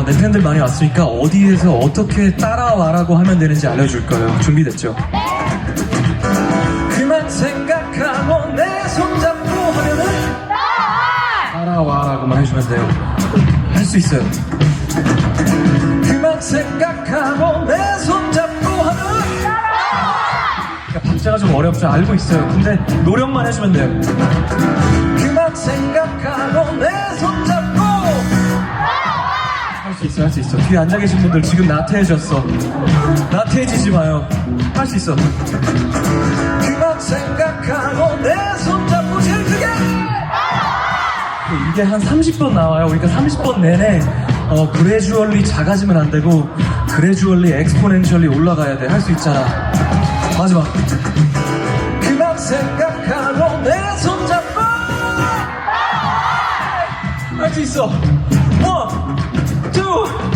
어, 내 팬들 많이 왔으니까 어디에서 어떻게 따라와라고 하면 되는지 알려줄 거예요. 준비됐죠? 그만 생각하고 내 손잡고 하면은 따라와라고만 해주면 돼요. 할 수 있어요. 그만 생각하고 내 손잡고 하면 그러니까 박자가 좀 어렵죠. 알고 있어요. 근데 노력만 해주면 돼요. 그만 생각하고 수 있어, 할 수 있어. 뒤에 앉아 계신 분들 지금 나태해졌어. 나태해지지 마요. 할 수 있어. 그만 생각하고 내 손잡고 제일 크게! 이게 한 30번 나와요. 그러니까 30번 내내 어, 그래주얼리 작아지면 안 되고 그래주얼리 엑스포넨셜리 올라가야 돼. 할 수 있잖아. 마지막. 그만 생각하고 내 손잡고 할 수 있어. two,